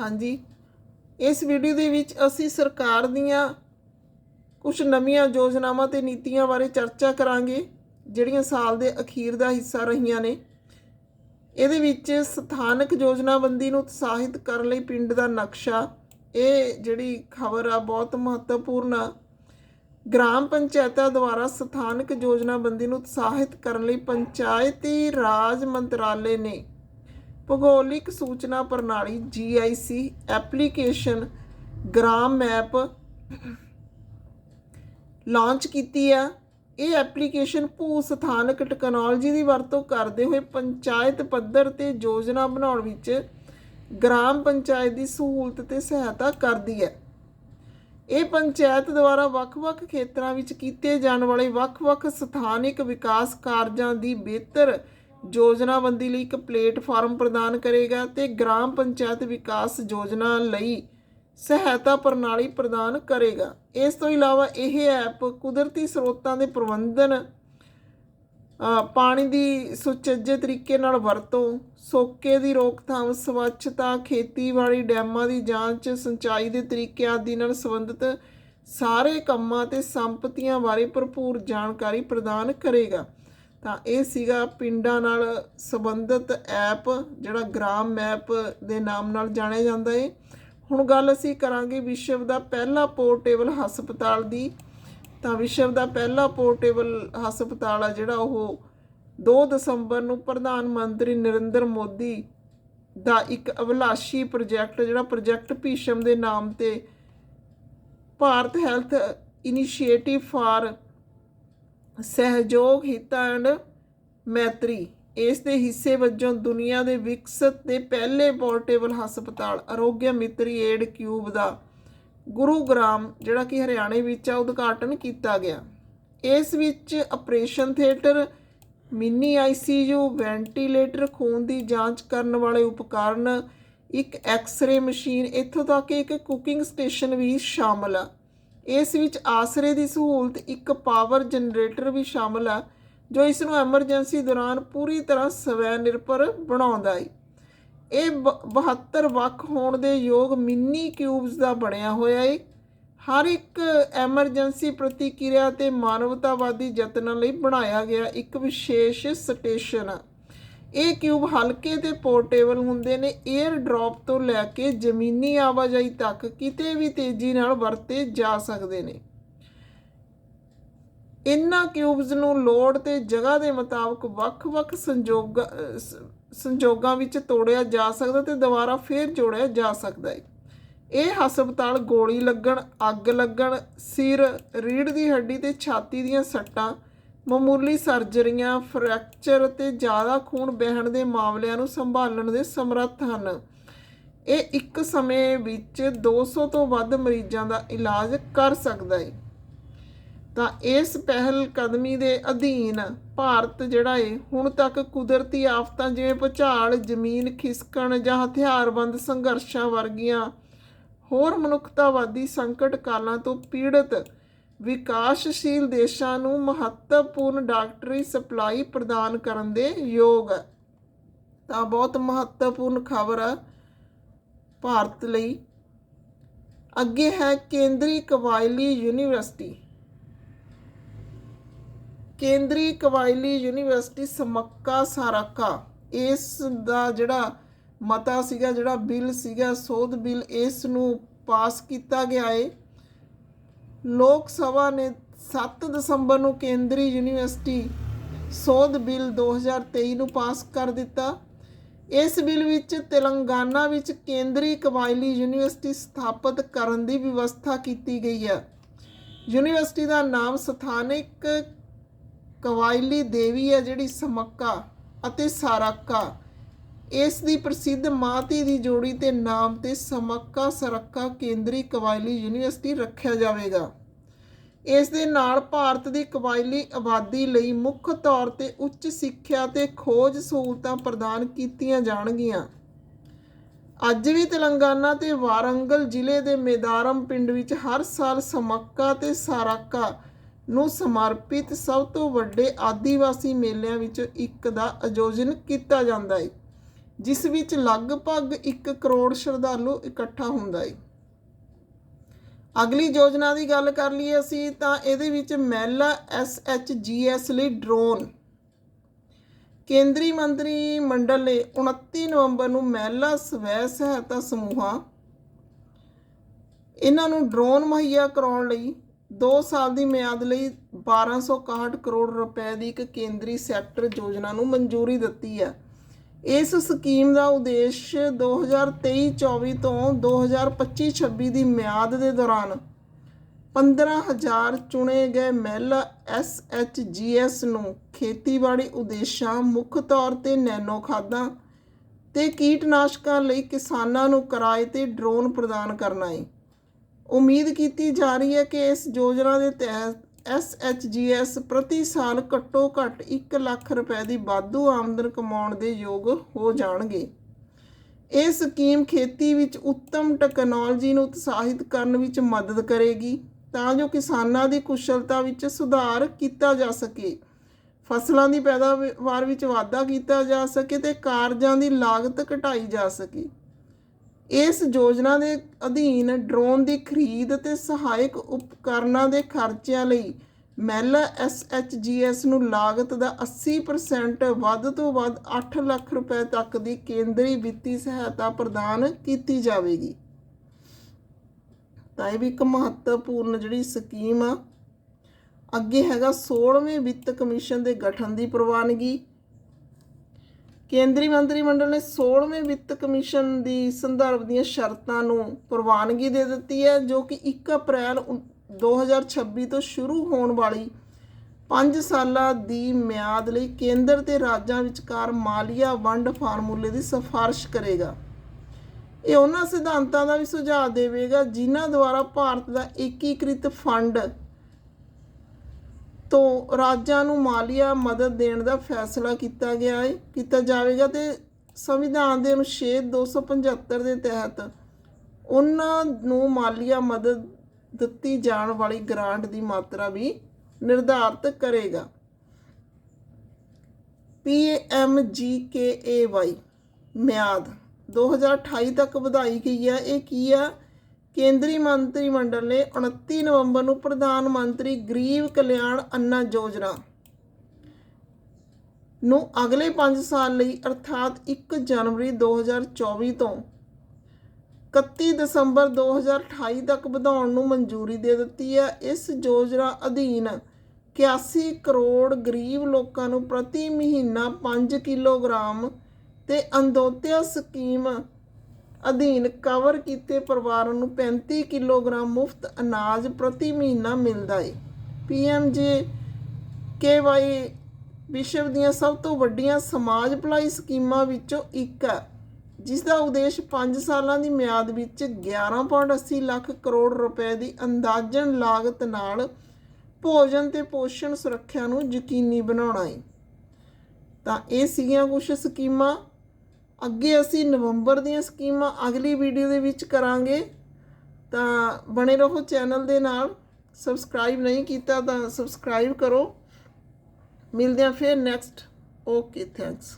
ਹਾਂਜੀ। ਇਸ ਵੀਡੀਓ ਦੇ ਵਿੱਚ ਅਸੀਂ ਸਰਕਾਰ ਦੀਆਂ ਕੁਝ ਨਵੀਆਂ ਯੋਜਨਾਵਾਂ ਤੇ ਨੀਤੀਆਂ ਬਾਰੇ ਚਰਚਾ ਕਰਾਂਗੇ, ਜਿਹੜੀਆਂ ਸਾਲ ਦੇ ਅਖੀਰ ਦਾ ਹਿੱਸਾ ਰਹੀਆਂ ਨੇ। ਇਹਦੇ ਵਿੱਚ ਸਥਾਨਕ ਯੋਜਨਾਬੰਦੀ ਨੂੰ ਉਤਸ਼ਾਹਿਤ ਕਰਨ ਲਈ ਪਿੰਡ ਦਾ ਨਕਸ਼ਾ, ਇਹ ਜਿਹੜੀ ਖਬਰ ਆ, ਬਹੁਤ ਮਹੱਤਵਪੂਰਨ ਆ। ਗ੍ਰਾਮ ਪੰਚਾਇਤਾਂ ਦੁਆਰਾ ਸਥਾਨਕ ਯੋਜਨਾਬੰਦੀ ਨੂੰ ਉਤਸ਼ਾਹਿਤ ਕਰਨ ਲਈ ਪੰਚਾਇਤੀ ਰਾਜ ਮੰਤਰਾਲੇ ਨੇ ਭੂਗੋਲਿਕ ਸੂਚਨਾ ਪ੍ਰਣਾਲੀ GIC application Gram map launch ਕੀਤੀ ਆ। ਇਹ ਐਪਲੀਕੇਸ਼ਨ ਭੂ ਸਥਾਨਕ ਟੈਕਨੋਲੋਜੀ ਦੀ ਵਰਤੋਂ ਕਰਦੇ ਹੋਏ ਪੰਚਾਇਤ ਪੱਧਰ ਤੇ ਯੋਜਨਾ ਬਣਾਉਣ ਵਿੱਚ ਗ੍ਰਾਮ ਪੰਚਾਇਤ ਦੀ ਸਹੂਲਤ ਤੇ ਸਹਾਇਤਾ ਕਰਦੀ ਹੈ। ਇਹ ਪੰਚਾਇਤ ਦੁਆਰਾ ਵੱਖ-ਵੱਖ ਖੇਤਰਾਂ ਵਿੱਚ ਕੀਤੇ ਜਾਣ ਵਾਲੇ ਵੱਖ-ਵੱਖ ਸਥਾਨਿਕ ਵਿਕਾਸ ਕਾਰਜਾਂ ਦੀ ਬਿਹਤਰ ਯੋਜਨਾਬੰਦੀ ਲਈ ਇੱਕ ਪਲੇਟਫਾਰਮ ਪ੍ਰਦਾਨ ਕਰੇਗਾ ਤੇ ਗ੍ਰਾਮ ਪੰਚਾਇਤ ਵਿਕਾਸ ਯੋਜਨਾ ਲਈ ਸਹਾਇਤਾ ਪ੍ਰਣਾਲੀ ਪ੍ਰਦਾਨ ਕਰੇਗਾ। ਇਸ ਤੋਂ ਇਲਾਵਾ ਇਹ ਐਪ ਕੁਦਰਤੀ ਸਰੋਤਾਂ ਦੇ ਪ੍ਰਬੰਧਨ ਪਾਣੀ ਦੀ ਸੁਚੱਜੇ ਤਰੀਕੇ ਨਾਲ ਵਰਤੋਂ, ਸੋਕੇ ਦੀ ਰੋਕਥਾਮ, ਸਵੱਛਤਾ, ਖੇਤੀਬਾੜੀ ਡੈਮਾਂ ਦੀ ਜਾਂਚ, ਸਿੰਚਾਈ ਦੇ ਤਰੀਕੇ ਆਦਿ ਨਾਲ ਸੰਬੰਧਿਤ ਸਾਰੇ ਕੰਮਾਂ ਤੇ ਸੰਪਤੀਆਂ ਬਾਰੇ ਭਰਪੂਰ ਜਾਣਕਾਰੀ ਪ੍ਰਦਾਨ ਕਰੇਗਾ। ਤਾਂ ਇਹ ਸੀਗਾ ਪਿੰਡਾਂ ਨਾਲ ਸੰਬੰਧਿਤ ਐਪ, ਜਿਹੜਾ ਗ੍ਰਾਮ ਮੈਪ ਦੇ ਨਾਮ ਨਾਲ ਜਾਣਿਆ ਜਾਂਦਾ ਹੈ ਹੁਣ ਗੱਲ ਅਸੀਂ ਕਰਾਂਗੇ ਵਿਸ਼ਵ ਦਾ ਪਹਿਲਾ ਪੋਰਟੇਬਲ ਹਸਪਤਾਲ ਦੀ। ਤਾਂ ਵਿਸ਼ਵ ਦਾ ਪਹਿਲਾ ਪੋਰਟੇਬਲ ਹਸਪਤਾਲ ਆ ਜਿਹੜਾ ਉਹ 2 ਦਸੰਬਰ ਨੂੰ ਪ੍ਰਧਾਨ ਮੰਤਰੀ ਨਰਿੰਦਰ ਮੋਦੀ ਦਾ ਇੱਕ ਅਭਿਲਾਸ਼ੀ ਪ੍ਰੋਜੈਕਟ, ਜਿਹੜਾ ਪ੍ਰੋਜੈਕਟ ਭੀਸ਼ਮ ਦੇ ਨਾਮ ਤੇ ਭਾਰਤ ਹੈਲਥ ਇਨੀਸ਼ੀਏਟਿਵ ਫਾਰ ਸਹਿਯੋਗ ਹਿੱਤਾ ਐਂਡ ਮੈਤਰੀ। ਇਸ ਦੇ ਹਿੱਸੇ ਵਜੋਂ ਦੁਨੀਆ ਦੇ ਵਿਕਸਿਤ ਤੇ ਪਹਿਲੇ ਪੋਰਟੇਬਲ ਹਸਪਤਾਲ ਆਰੋਗਿਆ ਮਿੱਤਰੀ ਏਡ ਕਿਊਬ ਦਾ ਗੁਰੂਗ੍ਰਾਮ, ਜਿਹੜਾ ਕਿ ਹਰਿਆਣੇ ਵਿੱਚ ਆ, ਉਦਘਾਟਨ ਕੀਤਾ ਗਿਆ। ਇਸ ਵਿੱਚ operation theatre, mini ICU ventilator ਖੂਨ ਦੀ ਜਾਂਚ ਕਰਨ ਵਾਲੇ ਉਪਕਰਨ, ਇੱਕ ਐਕਸ-ਰੇ ਮਸ਼ੀਨ, ਇੱਥੋਂ ਤੱਕ ਕਿ ਇੱਕ ਕੁਕਿੰਗ ਸਟੇਸ਼ਨ ਵੀ ਸ਼ਾਮਲ ਆ। ਇਸ ਵਿੱਚ ਆਸਰੇ ਦੀ ਸਹੂਲਤ ਇੱਕ ਪਾਵਰ ਜਨਰੇਟਰ ਵੀ ਸ਼ਾਮਲ ਆ, ਜੋ ਇਸ ਨੂੰ ਐਮਰਜੈਂਸੀ ਦੌਰਾਨ ਪੂਰੀ ਤਰ੍ਹਾਂ ਸਵੈ ਨਿਰਭਰ ਬਣਾਉਂਦਾ ਹੈ ਇਹ ਬ- 72 ਵੱਖ ਹੋਣ ਦੇ ਯੋਗ ਮਿੰਨੀ ਕਿਊਬਸ ਦਾ ਬਣਿਆ ਹੋਇਆ ਹੈ ਹਰ ਇੱਕ ਐਮਰਜੈਂਸੀ ਪ੍ਰਤੀਕਿਰਿਆ ਤੇ ਮਾਨਵਤਾਵਾਦੀ ਯਤਨਾਂ ਲਈ ਬਣਾਇਆ ਗਿਆ ਇੱਕ ਵਿਸ਼ੇਸ਼ ਸਟੇਸ਼ਨ ਆ। ਇਹ ਕਿਊਬ ਹਲਕੇ ਤੇ ਪੋਰਟੇਬਲ ਹੁੰਦੇ ਨੇ 에ਅਰ ਡ੍ਰੌਪ ਤੋਂ ਲੈ ਕੇ ਜ਼ਮੀਨੀ ਆਵਾਜਾਈ ਤੱਕ ਕਿਤੇ ਵੀ ਤੇਜ਼ੀ ਨਾਲ ਵਰਤੇ ਜਾ ਸਕਦੇ ਨੇ। ਇਨ੍ਹਾਂ ਕਿਊਬਸ ਨੂੰ ਲੋੜ ਤੇ ਜਗ੍ਹਾ ਦੇ ਮੁਤਾਬਕ ਵੱਖ-ਵੱਖ ਸੰਜੋਗ, ਅਹ ਸੰਜੋਗਾਂ ਵਿੱਚ ਤੋੜਿਆ ਜਾ ਸਕਦਾ ਤੇ ਦੁਬਾਰਾ ਫੇਰ ਜੋੜਿਆ ਜਾ ਸਕਦਾ ਹੈ। ਇਹ ਹਸਪਤਾਲ ਗੋਲੀ ਲੱਗਣ, ਅੱਗ ਲੱਗਣ, ਸਿਰ, ਰੀੜ੍ਹ ਦੀ ਹੱਡੀ ਤੇ ਛਾਤੀ ਦੀਆਂ ਸੱਟਾਂ ਮਾਮੂਲੀ ਸਰਜਰੀਆਂ, ਫ੍ਰੈਕਚਰ ਅਤੇ ਜ਼ਿਆਦਾ ਖੂਨ ਵਹਿਣ ਦੇ ਮਾਮਲਿਆਂ ਨੂੰ ਸੰਭਾਲਣ ਦੇ ਸਮਰੱਥ ਹਨ। ਇਹ ਇੱਕ ਸਮੇਂ ਵਿੱਚ 200 ਤੋਂ ਵੱਧ ਮਰੀਜ਼ਾਂ ਦਾ ਇਲਾਜ ਕਰ ਸਕਦਾ ਹੈ ਤਾਂ ਇਸ ਪਹਿਲ ਕਦਮੀ ਦੇ ਅਧੀਨ ਭਾਰਤ ਜਿਹੜਾ ਏ, ਹੁਣ ਤੱਕ ਕੁਦਰਤੀ ਆਫਤਾਂ ਜਿਵੇਂ ਭੁਚਾਲ, ਜ਼ਮੀਨ ਖਿਸਕਣ ਜਾਂ ਹਥਿਆਰਬੰਦ ਸੰਘਰਸ਼ਾਂ ਵਰਗੀਆਂ ਹੋਰ ਮਨੁੱਖਤਾਵਾਦੀ ਸੰਕਟ ਕਾਲਾਂ ਤੋਂ ਪੀੜਤ ਵਿਕਾਸਸ਼ੀਲ ਦੇਸ਼ਾਂ ਨੂੰ ਮਹੱਤਵਪੂਰਨ ਡਾਕਟਰੀ ਸਪਲਾਈ ਪ੍ਰਦਾਨ ਕਰਨ ਦੇ ਯੋਗ ਹੈ। ਤਾਂ ਬਹੁਤ ਮਹੱਤਵਪੂਰਨ ਖਬਰ ਹੈ ਭਾਰਤ ਲਈ। ਅੱਗੇ ਹੈ ਕੇਂਦਰੀ ਕਬਾਇਲੀ ਯੂਨੀਵਰਸਿਟੀ। ਕੇਂਦਰੀ ਕਬਾਇਲੀ ਯੂਨੀਵਰਸਿਟੀ ਸਮੱਕਾ ਸਾਰਾਕਾ। ਇਸ ਦਾ ਜਿਹੜਾ ਮਤਾ ਸੀਗਾ, ਜਿਹੜਾ ਬਿੱਲ ਸੀਗਾ, ਸੋਧ ਬਿੱਲ ਇਸ ਨੂੰ ਪਾਸ ਕੀਤਾ ਗਿਆ ਏ। ਲੋਕ ਸਭਾ ਨੇ 7 ਦਸੰਬਰ ਨੂੰ ਕੇਂਦਰੀ ਯੂਨੀਵਰਸਿਟੀ ਸੋਧ ਬਿੱਲ 2023 ਨੂੰ ਪਾਸ ਕਰ ਦਿੱਤਾ। ਇਸ ਬਿੱਲ ਵਿੱਚ ਤੇਲੰਗਾਨਾ ਵਿੱਚ ਕੇਂਦਰੀ ਕਬਾਇਲੀ ਯੂਨੀਵਰਸਿਟੀ ਸਥਾਪਿਤ ਕਰਨ ਦੀ ਵਿਵਸਥਾ ਕੀਤੀ ਗਈ ਹੈ। ਯੂਨੀਵਰਸਿਟੀ ਦਾ ਨਾਮ ਸਥਾਨਕ ਕਵਾਇਲੀ ਦੇਵੀ ਹੈ, ਜਿਹੜੀ ਸਮੱਕਾ ਅਤੇ ਸਾਰਾਕਾ ਇਸ ਦੀ ਪ੍ਰਸਿੱਧ ਮਾਤੀ ਦੀ ਜੋੜੀ ਤੇ ਨਾਮ ਤੇ ਸਮੱਕਾ ਸਰੱਕਾ ਕੇਂਦਰੀ ਕਵਾਇਲੀ ਯੂਨੀਵਰਸਿਟੀ ਰੱਖਿਆ ਜਾਵੇਗਾ। ਇਸ ਦੇ ਨਾਲ ਭਾਰਤ ਦੀ ਕਬਾਇਲੀ ਆਬਾਦੀ ਲਈ ਮੁੱਖ ਤੌਰ ਤੇ ਉੱਚ ਸਿੱਖਿਆ ਤੇ ਖੋਜ ਸਹੂਲਤਾਂ ਪ੍ਰਦਾਨ ਕੀਤੀਆਂ ਜਾਣਗੀਆਂ। ਅੱਜ ਵੀ ਤੇਲੰਗਾਨਾ ਤੇ ਵਾਰੰਗਲ ਜ਼ਿਲ੍ਹੇ ਦੇ ਮੇਦਾਰਮ ਪਿੰਡ ਵਿੱਚ ਹਰ ਸਾਲ ਸਮੱਕਾ ਤੇ ਸਾਰਾਕਾ ਨੂੰ ਸਮਰਪਿਤ ਸਭ ਤੋਂ ਵੱਡੇ ਆਦੀਵਾਸੀ ਮੇਲਿਆਂ ਵਿੱਚੋਂ ਇੱਕ ਦਾ ਆਯੋਜਨ ਕੀਤਾ ਜਾਂਦਾ ਹੈ। ਜਿਸ ਵਿੱਚ ਲਗਭਗ 1 ਕਰੋੜ ਸ਼ਰਧਾਲੂ ਇਕੱਠਾ ਹੁੰਦਾ ਹੈ ਅਗਲੀ ਯੋਜਨਾ ਦੀ ਗੱਲ ਕਰ ਲਈਏ ਅਸੀਂ ਤਾਂ ਇਹਦੇ ਵਿੱਚ ਮਹਿਲਾ ਐਸਐਚਜੀਐਸ ਲਈ ਡਰੋਨ। ਕੇਂਦਰੀ ਮੰਤਰੀ ਮੰਡਲ ਨੇ 29 ਨਵੰਬਰ ਨੂੰ ਮਹਿਲਾ ਸਵੈ ਸਹਾਇਤਾ ਸਮੂਹਾਂ ਇਹਨਾਂ ਨੂੰ ਡਰੋਨ ਮੁਹੱਈਆ ਕਰਾਉਣ ਲਈ 2 ਸਾਲ ਦੀ ਮਿਆਦ ਲਈ 1261 ਕਰੋੜ ਰੁਪਏ ਦੀ ਇੱਕ ਕੇਂਦਰੀ ਸੈਕਟਰ ਯੋਜਨਾ ਨੂੰ ਮਨਜ਼ੂਰੀ ਦਿੱਤੀ ਹੈ। ਇਸ ਸਕੀਮ ਦਾ ਉਦੇਸ਼ 2023-24 ਤੋਂ 2025-26 ਦੀ ਮਿਆਦ ਦੇ ਦੌਰਾਨ 15000 ਚੁਣੇ ਗਏ ਮਹਿਲਾ ਐਸਐਚਜੀਐਸ ਨੂੰ ਖੇਤੀਬਾੜੀ ਉਦੇਸ਼ਾਂ ਮੁੱਖ ਤੌਰ ਤੇ ਨੈਨੋ ਖਾਦਾਂ ਤੇ ਕੀਟਨਾਸ਼ਕਾਂ ਲਈ ਕਿਸਾਨਾਂ ਨੂੰ ਕਿਰਾਏ ਤੇ ਡਰੋਨ ਪ੍ਰਦਾਨ ਕਰਨਾ ਹੈ ਉਮੀਦ ਕੀਤੀ ਜਾ ਰਹੀ ਹੈ ਕਿ ਇਸ ਯੋਜਨਾ ਦੇ ਤਹਿਤ ਐਸਐਚਜੀਐਸ ਪ੍ਰਤੀ ਸਾਲ ਘੱਟੋ ਘੱਟ 1 ਲੱਖ ਰੁਪਏ ਦੀ ਵਾਧੂ ਆਮਦਨ ਕਮਾਉਣ ਦੇ ਯੋਗ ਹੋ ਜਾਣਗੇ। ਇਹ ਸਕੀਮ ਖੇਤੀ ਵਿੱਚ ਉੱਤਮ ਟੈਕਨੋਲੋਜੀ ਨੂੰ ਉਤਸ਼ਾਹਿਤ ਕਰਨ ਵਿੱਚ ਮਦਦ ਕਰੇਗੀ ਤਾਂ ਜੋ ਕਿਸਾਨਾਂ ਦੀ ਕੁਸ਼ਲਤਾ ਵਿੱਚ ਸੁਧਾਰ ਕੀਤਾ ਜਾ ਸਕੇ। ਫਸਲਾਂ ਦੀ ਪੈਦਾਵਾਰ ਵਿੱਚ ਵਾਧਾ ਕੀਤਾ ਜਾ ਸਕੇ ਤੇ ਕਾਰਜਾਂ ਦੀ ਲਾਗਤ ਘਟਾਈ ਜਾ ਸਕੇ। ਇਸ ਯੋਜਨਾ ਦੇ ਅਧੀਨ ਡਰੋਨ ਦੀ ਖਰੀਦ ਅਤੇ ਸਹਾਇਕ ਉਪਕਰਨਾਂ ਦੇ ਖਰਚਿਆਂ ਲਈ ਮਹਿਲਾ ਐਸਐਚਜੀਐਸ ਨੂੰ ਲਾਗਤ ਦਾ 80% ਵੱਧ ਤੋਂ ਵੱਧ 8 ਲੱਖ ਰੁਪਏ ਤੱਕ ਦੀ ਕੇਂਦਰੀ ਵਿੱਤੀ ਸਹਾਇਤਾ ਪ੍ਰਦਾਨ ਕੀਤੀ ਜਾਵੇਗੀ। ਤਾਂ ਇਹ ਵੀ ਇੱਕ ਮਹੱਤਵਪੂਰਨ ਜਿਹੜੀ ਸਕੀਮ ਆ। ਅੱਗੇ ਹੈਗਾ 16ਵੇਂ ਵਿੱਤ ਕਮਿਸ਼ਨ ਦੇ ਗਠਨ ਦੀ ਪ੍ਰਵਾਨਗੀ। ਕੇਂਦਰੀ ਮੰਤਰੀ ਮੰਡਲ ਨੇ 16ਵੇਂ ਵਿੱਤ ਕਮਿਸ਼ਨ ਦੀ ਸੰਦਰਭ ਦੀਆਂ ਸ਼ਰਤਾਂ ਨੂੰ ਪ੍ਰਵਾਨਗੀ ਦੇ ਦਿੱਤੀ ਹੈ, ਜੋ ਕਿ 1 ਅਪ੍ਰੈਲ ਉ- 2026 ਤੋਂ ਸ਼ੁਰੂ ਹੋਣ ਵਾਲੀ 5 ਸਾਲਾਂ ਦੀ ਮਿਆਦ ਲਈ ਕੇਂਦਰ ਤੇ ਰਾਜਾਂ ਵਿਚਕਾਰ ਮਾਲੀਆ ਵੰਡ ਫਾਰਮੂਲੇ ਦੀ ਸਿਫਾਰਿਸ਼ ਕਰੇਗਾ। ਇਹ ਉਹਨਾਂ ਸਿਧਾਂਤਾਂ ਦਾ ਵੀ ਸੁਝਾਅ ਦੇਵੇਗਾ, ਜਿਨ੍ਹਾਂ ਦੁਆਰਾ ਭਾਰਤ ਦਾ ਏਕੀਕ੍ਰਿਤ ਫੰਡ ਤੋਂ ਰਾਜਾਂ ਨੂੰ ਮਾਲੀਆ ਮਦਦ ਦੇਣ ਦਾ ਫੈਸਲਾ ਕੀਤਾ ਗਿਆ ਹੈ ਕੀਤਾ ਜਾਵੇਗਾ ਤੇ ਸੰਵਿਧਾਨ ਦੇ ਅਨੁਛੇਦ 275 ਦੇ ਤਹਿਤ ਉਹਨਾਂ ਨੂੰ ਮਾਲੀਆ ਮਦਦ ਦਿੱਤੀ ਜਾਣ ਵਾਲੀ ਗ੍ਰਾਂਟ ਦੀ ਮਾਤਰਾ ਵੀ ਨਿਰਧਾਰਤ ਕਰੇਗਾ। PMGKAY ਮਿਆਦ 2028 ਤੱਕ ਵਧਾਈ ਗਈ ਹੈ। ਇਹ ਕੀ ਆ ਕੇਂਦਰੀ ਮੰਤਰੀ ਮੰਡਲ ਨੇ 29 ਨਵੰਬਰ ਨੂੰ ਪ੍ਰਧਾਨ ਮੰਤਰੀ ਗਰੀਬ ਕਲਿਆਣ ਅੰਨਾ ਯੋਜਨਾ ਨੂੰ ਅਗਲੇ 5 ਸਾਲ ਲਈ, ਅਰਥਾਤ 1 ਜਨਵਰੀ 2024 ਤੋਂ 31 ਦਸੰਬਰ 2028 ਤੱਕ ਵਧਾਉਣ ਨੂੰ ਮਨਜ਼ੂਰੀ ਦੇ ਦਿੱਤੀ ਹੈ। ਇਸ ਯੋਜਨਾ ਅਧੀਨ 81 ਕਰੋੜ ਗਰੀਬ ਲੋਕਾਂ ਨੂੰ ਪ੍ਰਤੀ ਮਹੀਨਾ 5 ਕਿਲੋਗ੍ਰਾਮ ਤੇ ਅੰਦੋਤਿਆ ਸਕੀਮ ਅਧੀਨ ਕਵਰ ਕੀਤੇ ਪਰਿਵਾਰਾਂ ਨੂੰ 35 ਕਿਲੋਗ੍ਰਾਮ ਮੁਫਤ ਅਨਾਜ ਪ੍ਰਤੀ ਮਹੀਨਾ ਮਿਲਦਾ ਹੈ ਪੀਐਮਜੇ ਕੇਵਾਈ ਵਿਸ਼ਵ ਦੀਆਂ ਸਭ ਤੋਂ ਵੱਡੀਆਂ ਸਮਾਜ ਭਲਾਈ ਸਕੀਮਾਂ ਵਿੱਚੋਂ ਇੱਕ ਹੈ, ਜਿਸ ਦਾ ਉਦੇਸ਼ 5 ਸਾਲਾਂ ਦੀ ਮਿਆਦ ਵਿੱਚ 11.80 ਲੱਖ ਕਰੋੜ ਰੁਪਏ ਦੀ ਅੰਦਾਜ਼ਨ ਲਾਗਤ ਨਾਲ ਭੋਜਨ ਤੇ ਪੋਸ਼ਣ ਸੁਰੱਖਿਆ ਨੂੰ ਯਕੀਨੀ ਬਣਾਉਣਾ ਹੈ ਤਾਂ ਇਹ ਸੀਗੀਆਂ ਕੁਝ ਸਕੀਮਾਂ ਅੱਗੇ ਅਸੀਂ ਨਵੰਬਰ ਦੀਆਂ ਸਕੀਮਾਂ ਅਗਲੀ ਵੀਡੀਓ ਦੇ ਵਿੱਚ ਕਰਾਂਗੇ। ਤਾਂ ਬਣੇ ਰਹੋ ਚੈਨਲ ਦੇ ਨਾਲ। ਸਬਸਕ੍ਰਾਈਬ ਨਹੀਂ ਕੀਤਾ ਤਾਂ ਸਬਸਕ੍ਰਾਈਬ ਕਰੋ। ਮਿਲਦੇ ਹਾਂ ਫਿਰ ਨੈਕਸਟ ਓਕੇ ਥੈਂਕਸ